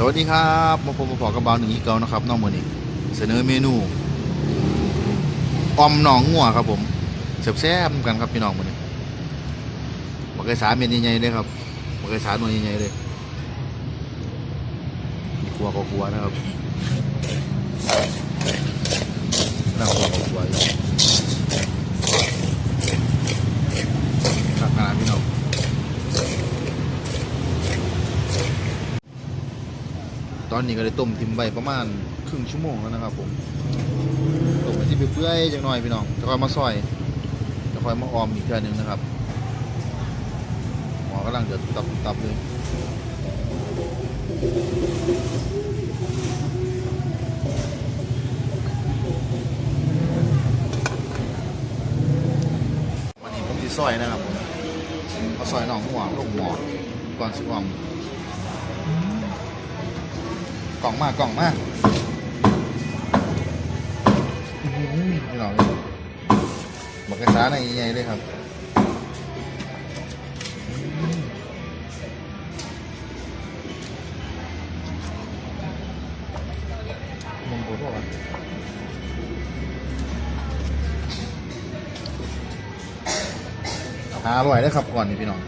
สวัสดีครับมาพบมาพอกับบาวหนึ่งอีกแล้วนะครับน้องมือนี้เสนอเมนูออมหนองงัวครับผมแซ่บๆกันครับพี่น้องมือนี้บักไก่สาเม็ดใหญ่ๆเลยครับบักไก่สาหน่วยใหญ่ๆเลยมีครัวก็ครัวนะครับ ตอนนี้ก็ได้ต้มทิมใบประมาณครึ่งชั่วโมงแล้วนะครับผมต้มไปที่เปื่อยๆจังหน่อยพี่น้องจะคอยมาซอยจะคอยมาออมอีกเทื่อนึงนะครับหมอกำลังเดือดตับตับเลยวันนี้ผมจะซอยนะครับผมเอาซอยหนองหัวลงหมอก่อนสิออม กล่องมากกล่องมากอื้อหือนี่หรอบักกระซ้าในใหญ่เลยครับมงโกโทษหาอร่อยได้ครับก่อนนี่พี่น้อง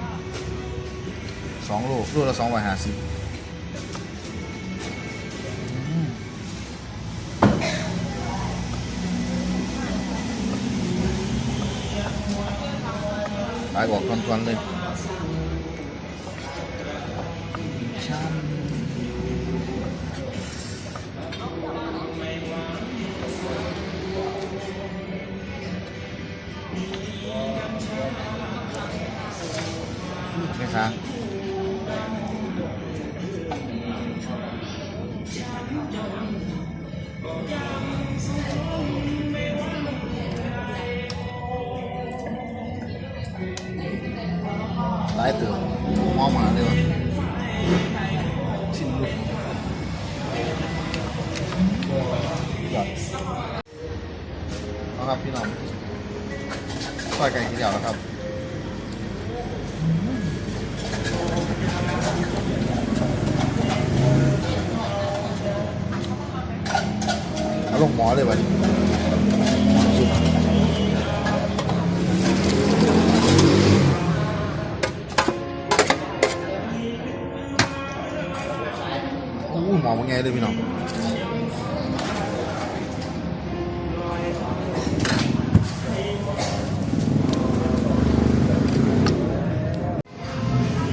สองโลโลละสองร้อยห้าสิบ ตายบอกทวน หลายเติมมองมาเลยวะชิ้นลูกยอดเอาครับพี่น้องซอยไก่ทีเดียวแล้วครับเอาลงหมอเลยวัน อู้หมอมันไงเลยพี่น้องน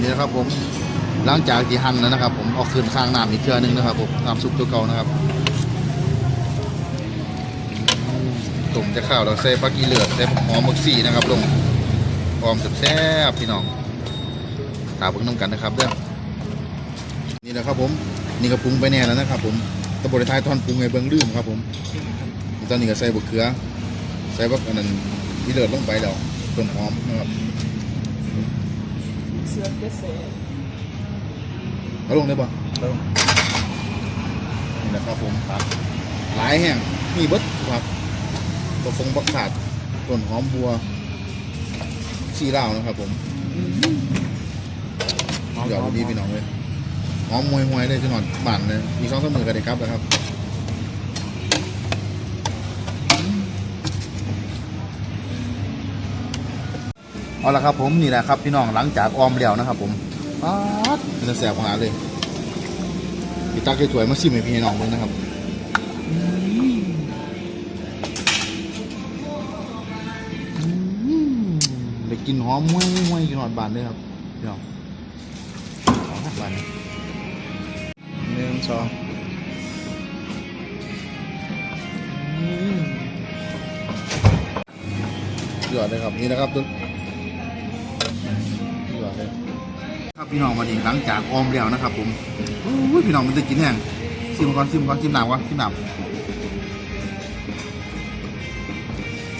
ี่นะครับผมหลังจากที่หั่นแล้วนะครับ ผมเอาคืนข้างน้ำอีกเทื่อนึงนะครับผมน้ำซุปตัวเก่านะครับตุ่มจะข้าวเราใส่ปักกีเหลือดใส่หอมมักซี่นะครับลงหอมแซ่บพี่น้องตาเพิ่งน้ำกันนะครับเด้อนี่แหละครับผม นี่ก็ปรุงไปแน่แล้วนะครับผมตะบริทายทอนปรุงไงเบิ้งลืมครับผม ตอนนี้ก็ใส่บะเขือ ใส่บักอันนั้นที่เหลือดลงไปแล้วต้นหอมนะครับเสือกเกษตรเอาลงได้ปะเอาลงนี่แหละครับผมครับ หลายแห้งมีเบิดครับบะฟงบักขาดต้นหอมบัวชีลาวนะครับผมเดี๋ยวดีพี่น้องเลย หอมมวยหวยเลยจะนอนบ้านเลยมีสองสามมือกันเลยครับนะครับเอาละครับผมนี่แหละครับพี่น้องหลังจากออมแล้วนะครับผมป๊าดมันจะแสบขนาดเลยพี่ตักสวยๆมาซิมให้พี่น้องเลยนะครับไปกินหอมมวยมวยกินหอดบานเลยครับพี่น้องหอมบานหนึ่ง สองอืมยอดเลยครับนี่นะครับทุกยอดเลยครับพี่น้องวันนี้หลังจากออมแล้วนะครับ ผมโอ้ยพี่น้องมันจะกินแห้งซิมก่อนซิมก่อนซิมหนาววะซิมหนาว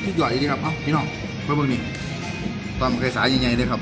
ทุกหย่อยดีครับเอ้าพี่น้องเพื่อนเบิ่งนี่ตอนมันเคยสายใหญ่ๆเลยครับ